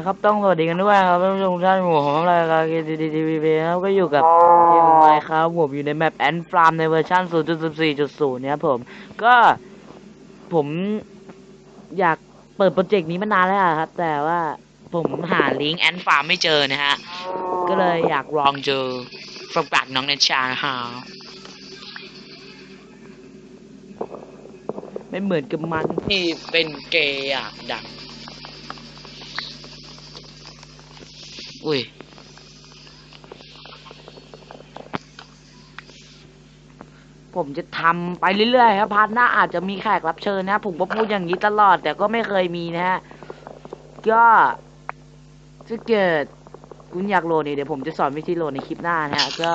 แล้วครับต้องสวัสดีกันด้วยครับท่านผู้ชมท่านผมของรายการกีดีทีวีครับก็อยู่กับเกมไมค์ครับผมอยู่ในแมปแอนฟาร์มในเวอร์ชัน0.14.0เนี่ยครับผม ก็ผมอยากเปิดโปรเจกต์นี้มานานแล้วครับ แต่ว่าผมหาลิงก์แอนฟาร์มไม่เจอนะฮะ ก็เลยอยากลองเจอฝากปากน้องเนชาฮะไม่เหมือนกับมันที่เป็นเกย์อยากดัง อุ้ย ผมจะทำไปเรื่อยๆครับพาร์ทหน้าอาจจะมีแขกรับเชิญนะ ผมก็พูดอย่างนี้ตลอด แต่ก็ไม่เคยมีนะฮะ ก็ถ้าเกิดคุณอยากโหลดนี่เดี๋ยวผมจะสอนวิธีโหลดในคลิปหน้านะฮะ ก็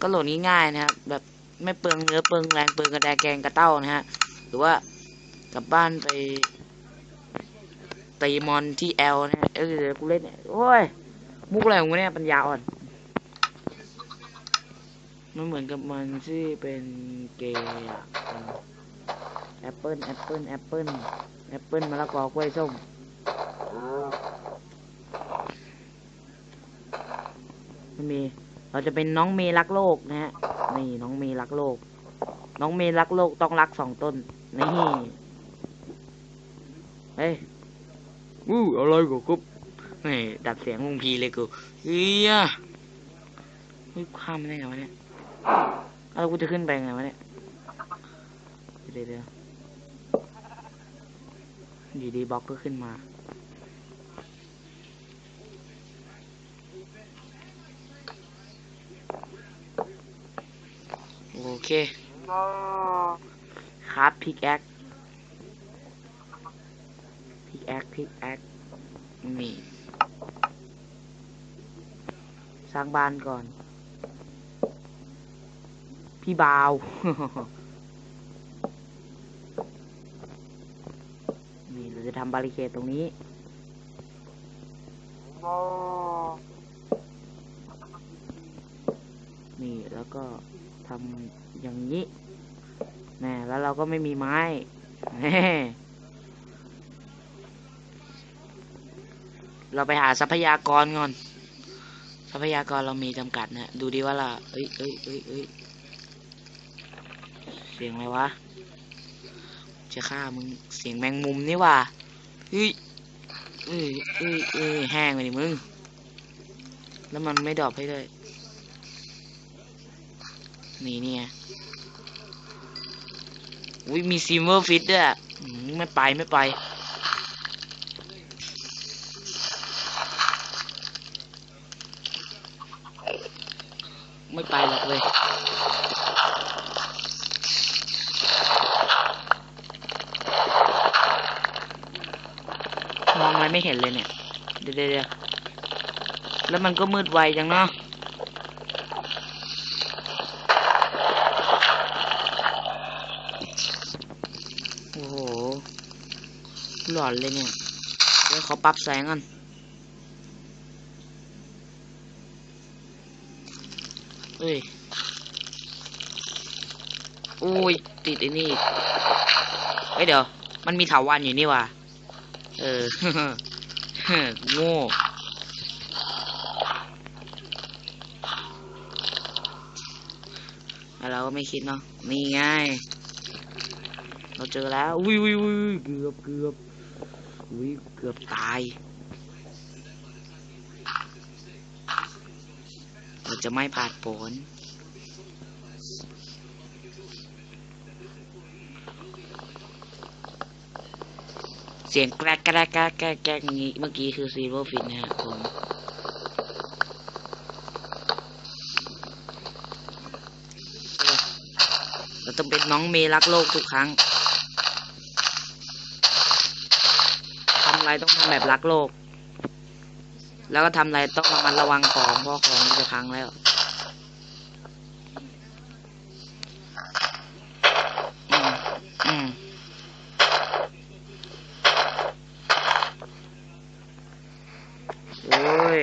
ก็โหลดง่ายๆนะครับ แบบไม่เปลืองเนื้อเปลืองแรงเปลืองกระแดแกงกระเต้านะฮะ หรือว่ากลับบ้านไป ตีมอนที่แอลนะฮะเออกูเล่นเนี่ยโอ้ยมุกอะไรของกูเนี่ยปัญญาอ่อนมันเหมือนกับมันที่เป็นเกย์อะแอปเปิลแอปเปิลแอปเปิลแอปเปิลมะละกอกล้วยส้มมันมี เราจะเป็นน้องเมรักโลกนะฮะ นี่น้องเมรักโลก น้องเมรักโลกต้องรักสองต้น นี่ เฮ้ย อู้อะไรกูกุ๊บนี่ดัดเสียงลุงพีเลยกูเฮียเฮ้ยข้ามไม่ได้ไงวะเนี่ยเอาแล้วกูจะขึ้นไปไงวะเนี่ยเดี๋ยวเดี๋ยวอยู่ดีบล็อกก็ขึ้นมาโอเค ครับพิกแอคพิก แอคพิกแอคนี่สร้างบ้านก่อน พี่บาวนี่เราจะทำบาริเคดตรงนี้นี่แล้วก็ทำอย่างนี้แน่แล้วเราก็ไม่มีไม้ แน่ เราไปหาทรัพยากรก่อน ทรัพยากรเรามีจำกัดนะ ดูดีว่าล่ะเอ้ยเอ้ยเอ้ยเอ้ยเสียงอะไรวะ จะฆ่ามึง เสียงแมงมุมนี่ว่ะเฮ้ยเอ้ยเอ้ยเอ้ยแห้งไปดิมึง แล้วมันไม่ดอปให้เลยนี่เนี่ยอุ้ยมีซิมเวอร์ฟิตด้วยอืมไม่ไปไม่ไป ไม่ไป หรอกเลยมองอะไรไม่เห็นเลยเนี่ยเดี๋ยวเดี๋ยวเดี๋ยวแล้วมันก็มืดไวจังเนาะโอ้โหหลอนเลยเนี่ย เดี๋ยวขอปรับแสงก่อน เอ้ยโอ้ยติดไอ้นี่อีกเฮ้ยเดี๋ยว มันมีเถาวันอยู่นี่ว่ะเออโง่แล้วเราก็ไม่คิดเนาะนี่ไงเราเจอแล้วอุ้ยอุ้ยอุ้ยเกือบเกือบอุ้ยเกือบตาย เราจะไม่ผ่านผลเสียงแกรกแกรกแกรกแกรกแกรกนี้เมื่อกี้คือซีโร่ฟินนะฮะผมเราต้องเป็นน้องเมย์รักโลกทุกครั้งทำอะไรต้องทำแบบรักโลก แล้วก็ทำอะไรต้องระมัดระวังของเพราะของมันจะพังแล้วอืมอืมโอ้ย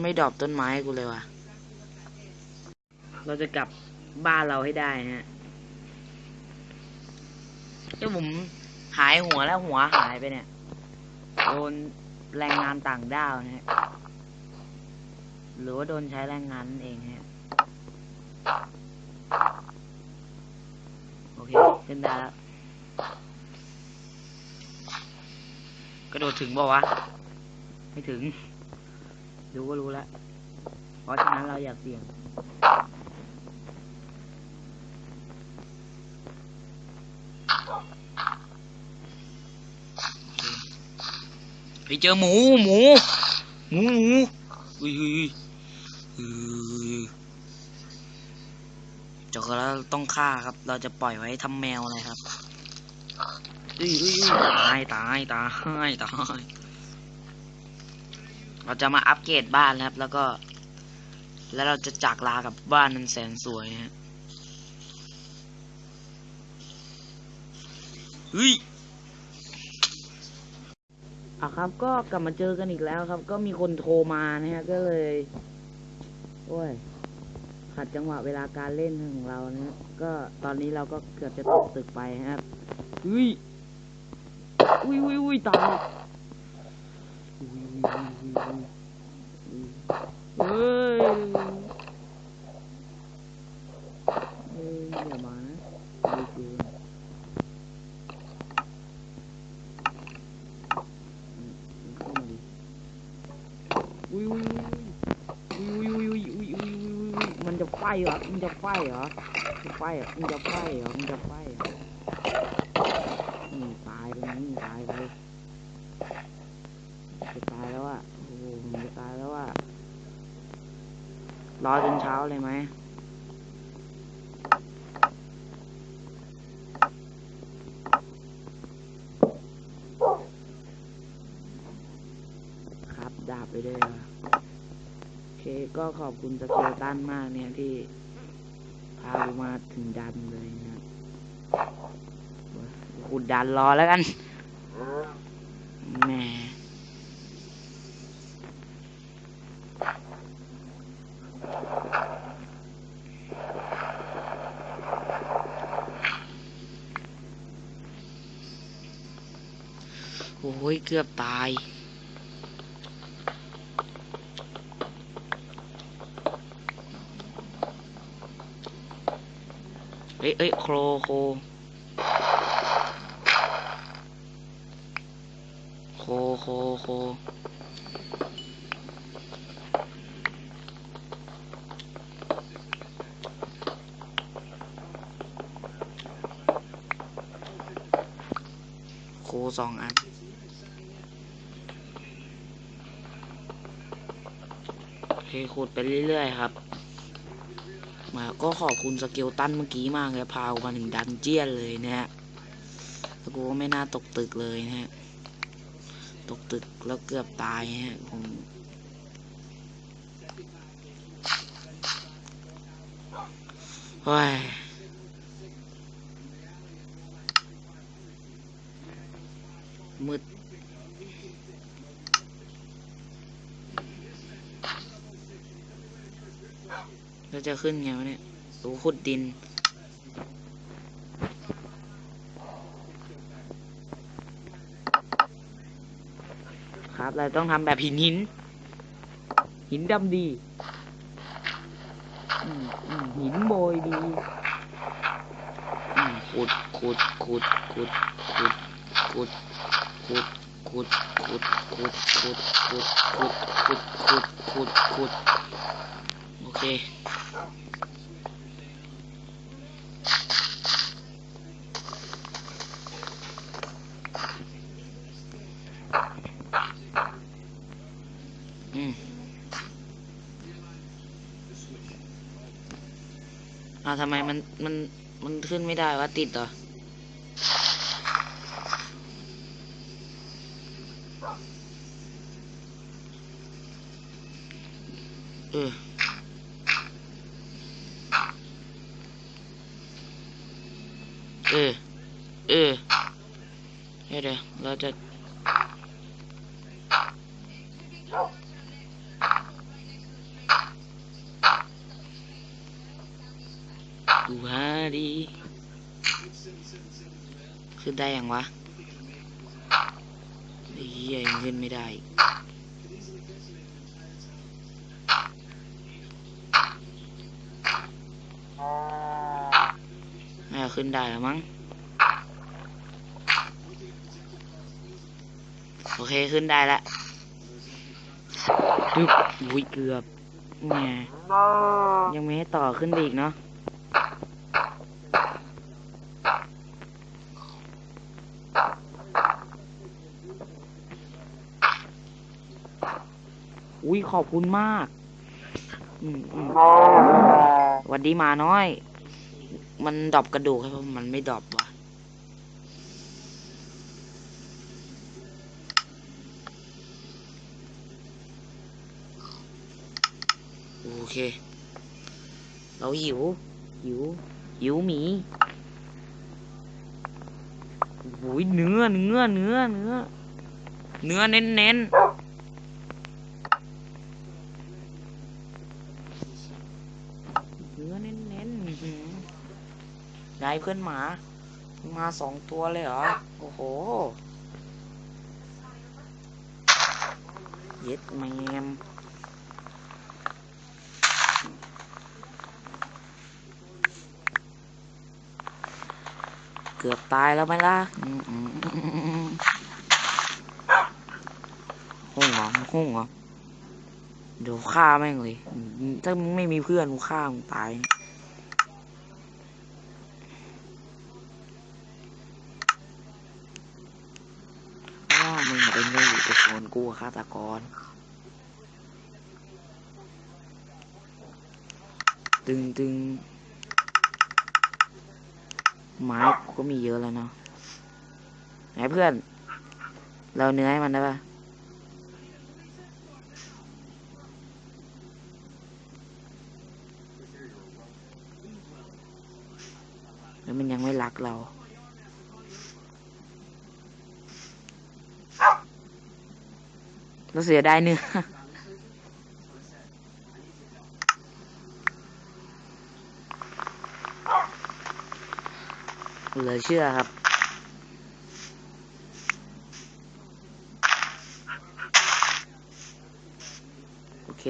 ไม่ดอปต้นไม้กูเลยว่ะ เราจะกลับบ้านเราให้ได้ฮะเดี๋ยวผมหายหัวแล้วหัวหายไปเนี่ย โดนแรงงานต่างด้าวนะฮะ หรือว่าโดนใช้แรงงานเองฮะ โอเค ขึ้นได้แล้ว กระโดดถึงบอกวะ ไม่ถึง รู้ก็รู้แล้ว เพราะฉะนั้นเราอยากเสี่ยง เจอหมู หมู หมูหมูอุ้ยอุ้ยจาแล้วต้องฆ่าครับ เราจะปล่อยไว้ทำแมวอะไรครับอุ้ยอุ้ยตายตายตายตายเราจะมาอัปเกรดบ้านนะครับ แล้วก็ แล้วเราจะจากลากับบ้านนั้นแสนสวยฮะเฮ้ย อะครับ ก็กลับมาเจอกันอีกแล้วครับ ก็มีคนโทรมานะฮะก็เลยโอ้ยขัดจังหวะเวลาการเล่นของเรานะฮะก็ตอนนี้เราก็เกือบจะตกตึกไปนะครับอุ้ยอุ้ยอุ้ยอุ้ยตายอุ้ยอุ้ยอุ้ยอุ้ยเฮ้ยเฮ้ยอย่ามานะเกิน เข้ามาดิ อุ้ยอุ้ยอุ้ยอุ้ยอุ้ยอุ้ยอุ้ยอุ้ยอุ้ยมันจะไฟเหรอ มันจะไฟเหรอจะไฟเหรอมันจะไฟเหรอมันจะไฟเหรอนี่ตายไปนี่ตายไปจะตายแล้วอะโอ้โหมันจะตายแล้วอะรอจนเช้าเลยไหม ครับ ดาบไปด้วยอะ โอเคก็ขอบคุณสเกลตันมากเนี่ยที่พามาถึงดันเลยนะครับขุดดันรอแล้วกันแหมโอ้ยเกือบตาย เอ้ยเอ้ยโครโคโคโคโคโคสองอันโอเคขุดไปเรื่อยๆครับ มาก็ขอบคุณสเกลตันเมื่อกี้มากเลยพากูมาถึงดันเจียนเลยนะฮะแล้วกูก็ไม่น่าตกตึกเลยนะฮะ ตกตึกแล้วเกือบตายฮะผมเฮ้ยมืด แล้วจะขึ้นไงวะเนี่ยตูขุดดิน ครับ เราต้องทำแบบหินหิน หินดำดีหินโบยดีขุดขุดขุดขุดขุดขุดขุดขุดขุดขุดขุดขุดขุดขุดขุดขุดขุดโอเคาทำไมมันมันมันขึ้นไม่ได้วะติดเหรอเออเออเออเดี๋ยวเราจะ โขึ้นได้ยังวะไอ้เหี้ยยังขึ้นไม่ได้อีกน่าจะขึ้นได้แล้วมั้ง โอเคขึ้นได้แล้วดึบอุ้ยเกือบแหมยังไม่ให้ต่อขึ้นไปอีกเนาะ ขอบคุณมาก อืมอืมวันดีมาน้อย มันดอปกระดูกให้ผมมันไม่ดอปว่ะโอเค เราหิว หิว หิวหมีโอ้ยเนื้อ เนื้อ เนื้อ เนื้อ เนื้อเน้นเน้นๆเนื้อเน้นเน้นๆอื้อหือยายเพื่อนหมา มาสองตัวเลยเหรอ โอ้โห เย็ดแมมเกือบตายแล้วไหมล่ะห้องเหรอห้องเหรอ เดี๋ยวฆ่าแม่งเลย ถ้ามึงไม่มีเพื่อนกูฆ่ามึงตายว่ามึงเป็นได้อยู่แต่คนกูฆาตกร ตึงตึงไม้กูก็มีเยอะแล้วเนาะไหนเพื่อน เราเนื้อให้มันได้ปะ แล้วมันยังไม่รักเราเราเสียดายเนื้อเหลือเชื่อครับ โอเค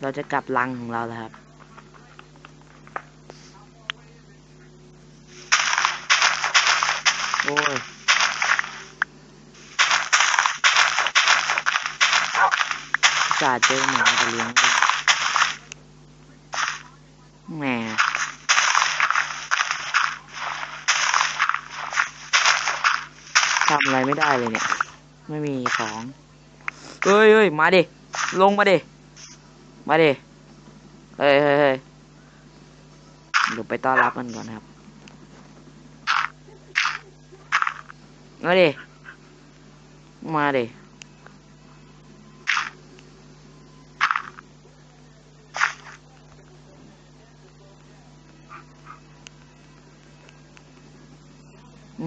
เราจะกลับลังของเราแล้วครับ โอ้ยจ่าห์เจอหมาจะเลี้ยงด้วยแหมทำอะไรไม่ได้เลยเนี่ย ไม่มีของเฮ้ยเฮ้ยมาดิ ลงมาดิ มาดิ เฮ้ยเฮ้ยเฮ้ยเดี๋ยวไปต้อนรับมันก่อนครับ มาดิ มาดิ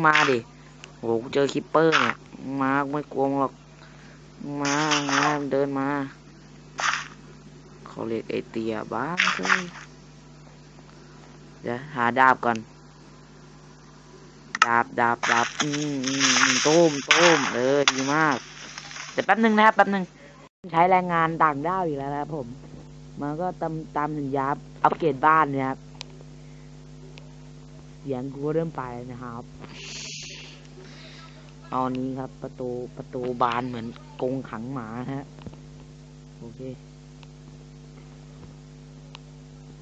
มาดิโหเจอคิปเปอร์เนี่ย มาไม่กลัวหรอก มา มาเดินมาเขาเรียกไอเตียบ้านเลยเดี๋ยวหาดาบก่อน ดาบดาบดาบอืมอืมต้มต้มเออดีมากแต่แป๊บนึงนะครับแป๊บนึงใช้แรงงานต่างด้าวอยู่แล้วนะครับผม มันก็ตามตามสัญญาอัปเกรดบ้านเนี่ยครับเสียงกูก็เริ่มไปนะครับเอาอันนี้ครับ ประตูประตูบานเหมือนกงขังหมาฮะโอเค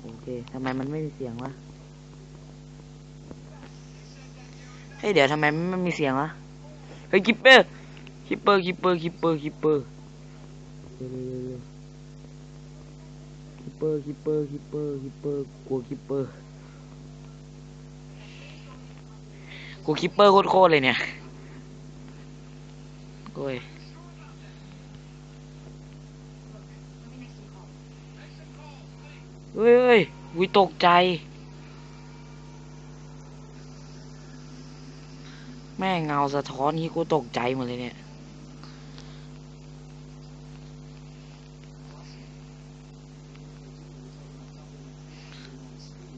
โอเคทำไมมันไม่มีเสียงวะ เฮ้ยเดี๋ยวทำไมไม่มีเสียงวะเฮ้ยคิปเปอร์คิปเปอร์คิปเปอร์คิปเปอร์คิปเปอร์คิปเปอร์คิปเปอร์คิปเปอร์คิปเปอร์กลัวคิปเปอร์กูคิปเปอร์โคตรๆเลยเนี่ยโอ้ยเฮ้ยเฮ้ยวิตกใจ แม่เงาสะท้อนนี้กูตกใจหมดเลยเนี่ย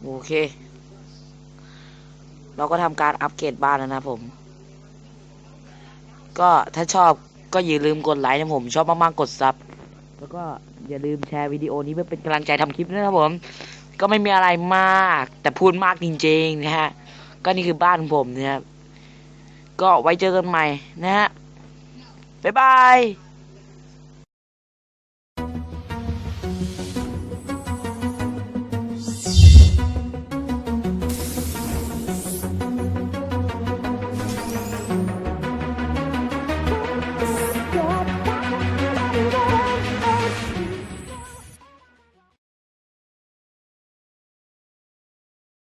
โอเค เราก็ทำการอัปเกรดบ้านแล้วนะผม ก็ถ้าชอบก็อย่าลืมกดไลค์นะผม ชอบมากๆกดซับ แล้วก็อย่าลืมแชร์วิดีโอนี้เพื่อเป็นกำลังใจทำคลิปนะครับผม ก็ไม่มีอะไรมาก แต่พูดมากจริงๆนะฮะ ก็นี่คือบ้านของผมนะครับ ก็ไว้เจอกันใหม่นะฮะบ๊ายบาย